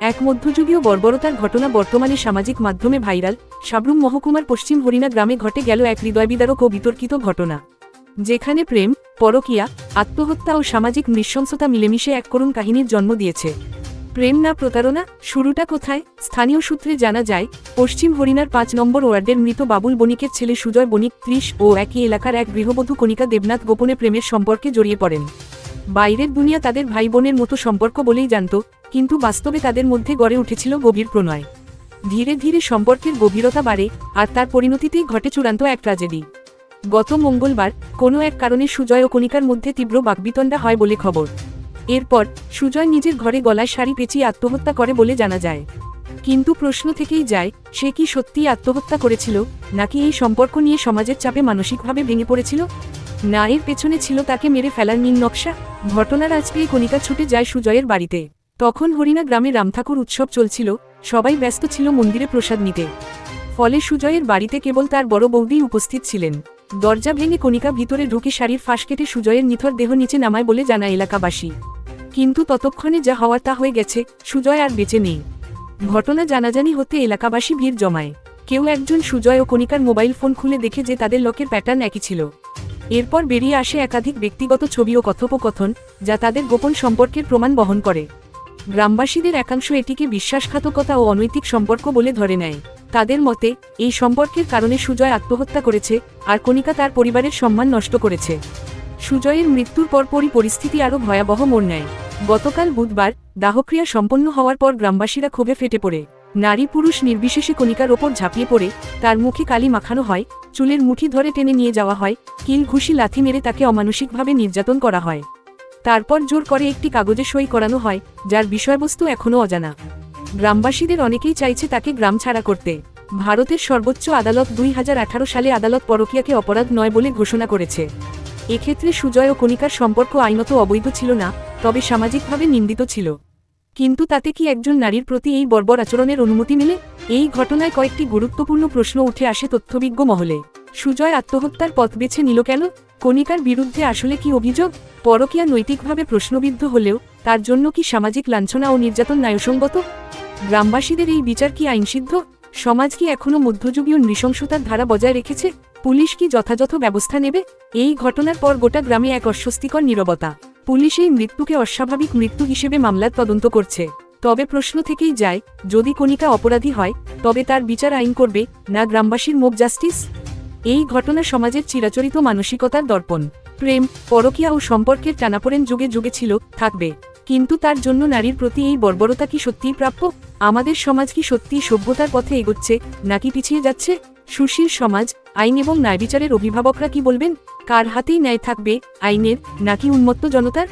এক মধ্যযুগীয় বর্বরতার ঘটনা বর্তমানে সামাজিক মাধ্যমে ভাইরাল, সাবরুম মহকুমার পশ্চিম হরিণা গ্রামে ঘটে গেল এক হৃদয়বিদারক ও বিতর্কিত ঘটনা। যেখানে প্রেম, পরকীয়া, আত্মহত্যা ও সামাজিক নৃশংসতা মিলেমিশে এক করুণ কাহিনীর জন্ম দিয়েছে। প্রেম না প্রতারণা, শুরুটা কোথায়? স্থানীয় সূত্রে জানা যায়, পশ্চিম হরিণার পাঁচ নম্বর ওয়ার্ডের মৃত বাবুল বণিকের ছেলে সুজয় বণিক ত্রিশ ও একই এলাকার এক গৃহবধূ কণিকা দেবনাথ গোপনে প্রেমের সম্পর্কে জড়িয়ে পড়েন। বাইরের দুনিয়া তাদের ভাই বোনের মতো সম্পর্ক বলেই জানত কিন্তু বাস্তবে তাদের মধ্যে গড়ে উঠেছিল গভীর প্রণয়। ধীরে ধীরে সম্পর্কের গভীরতা বাড়ে আর তার পরিণতিতেই ঘটে চূড়ান্ত এক ট্র্যাজেডি গত মঙ্গলবার কোনো এক কারণে সুজয় ও কণিকার মধ্যে তীব্র বাকবিতণ্ডা হয় বলে খবর। এরপর সুজয় নিজের ঘরে গলায় শাড়ি পেঁচিয়ে আত্মহত্যা করে বলে জানা যায়। কিন্তু প্রশ্ন থেকেই যায়, সে কি সত্যিই আত্মহত্যা করেছিল, নাকি এই সম্পর্ক নিয়ে সমাজের চাপে মানসিকভাবে ভেঙে পড়েছিল? না, এর পেছনে ছিল তাকে মেরে ফেলার নীল নকশা। ঘটনার আজকেই কণিকা ছুটে যায় সুজয়ের বাড়িতে। তখন হরিণা গ্রামে রামঠাকুর উৎসব চলছিল, সবাই ব্যস্ত ছিল মন্দিরে প্রসাদ নিতে। ফলে সুজয়ের বাড়িতে কেবল তার বড় বৌদি উপস্থিত ছিলেন। দরজা ভেঙে কণিকা ভিতরে ঢুকে শাড়ির ফাঁস কেটে সুজয়ের নিথর দেহ নিচে নামায় বলে জানা এলাকাবাসী। কিন্তু ততক্ষণে যা হওয়ার তা হয়ে গেছে, সুজয় আর বেঁচে নেই। ঘটনা জানাজানি হতে এলাকাবাসী ভিড় জমায়। কেউ একজন সুজয় ও কণিকার মোবাইল ফোন খুলে দেখে যে তাদের লোকের প্যাটার্ন একই ছিল। এরপর বেরিয়ে আসে একাধিক ব্যক্তিগত ছবি ও কথোপকথন, যা তাদের গোপন সম্পর্কের প্রমাণ বহন করে। গ্রামবাসীদের একাংশ এটিকে বিশ্বাসঘাতকতা ও অনৈতিক সম্পর্ক বলে ধরে নেয়। তাদের মতে, এই সম্পর্কের কারণে সুজয় আত্মহত্যা করেছে, আর কণিকা তার পরিবারের সম্মান নষ্ট করেছে। সুজয়ের মৃত্যুর পরপরই পরিস্থিতি আরও ভয়াবহ মোড় নেয়। গতকাল বুধবার, দাহক্রিয়া সম্পন্ন হওয়ার পর গ্রামবাসীরা ক্ষোভে ফেটে পড়ে। নারী পুরুষ নির্বিশেষে কণিকার ওপর ঝাঁপিয়ে পড়ে, তার মুখে কালি মাখানো হয়, চুলের মুঠি ধরে টেনে নিয়ে যাওয়া হয়, কিল ঘুষি লাথি মেরে তাকে অমানসিকভাবে নির্যাতন করা হয়। তারপর জোর করে একটি কাগজে সই করানো হয়, যার বিষয়বস্তু এখনও অজানা। গ্রামবাসীদের অনেকেই চাইছে তাকে গ্রাম ছাড়া করতে। ভারতের সর্বোচ্চ আদালত দুই হাজার আঠারো সালে আদালত পরকিয়াকে অপরাধ নয় বলে ঘোষণা করেছে। এক্ষেত্রে সুজয় ও কণিকার সম্পর্ক আইনত অবৈধ ছিল না, তবে সামাজিকভাবে নিন্দিত ছিল। কিন্তু তাতে কি একজন নারীর প্রতি এই বর্বর আচরণের অনুমতি মিলে? এই ঘটনায় কয়েকটি গুরুত্বপূর্ণ প্রশ্ন উঠে আসে তথ্যবিজ্ঞ মহলে। সুজয় আত্মহত্যার পথ বেছে নিল কেন? কণিকার বিরুদ্ধে আসলে কি অভিযোগ? পরকিয়া নৈতিকভাবে প্রশ্নবিদ্ধ হলেও তার জন্য কি সামাজিক লাঞ্ছনা ও নির্যাতন ন্যায়সঙ্গত? গ্রামবাসীদের এই বিচার কি আইনসিদ্ধ? সমাজ কি এখনও মধ্যযুগীয় নৃশংসতার ধারা বজায় রেখেছে? পুলিশ কি যথাযথ ব্যবস্থা নেবে? এই ঘটনার পর গোটা গ্রামে এক অস্বস্তিকর নীরবতা। পুলিশ এই মৃত্যুকে অস্বাভাবিক মৃত্যু হিসেবে মামলার তদন্ত করছে। তবে প্রশ্ন থেকেই যায়, যদি কণিকা অপরাধী হয়, তবে তার বিচার আইন করবে না গ্রামবাসীর মুখ জাস্টিস? এই ঘটনা সমাজের চিরাচরিত মানসিকতার দর্পণ। প্রেম, পরকীয়া ও সম্পর্কের টানাপোড়েন যুগে যুগে ছিল, থাকবে। কিন্তু তার জন্য নারীর প্রতি এই বর্বরতা কি সত্যিই প্রাপ্য? আমাদের সমাজ কি সত্যিই সভ্যতার পথে এগোচ্ছে, নাকি পিছিয়ে যাচ্ছে? সুশীল সমাজ, আইন এবং ন্যায়বিচারের অভিভাবকরা কি বলবেন? কার হাতেই ন্যায় থাকবে, আইনের, নাকি উন্মত্ত জনতার?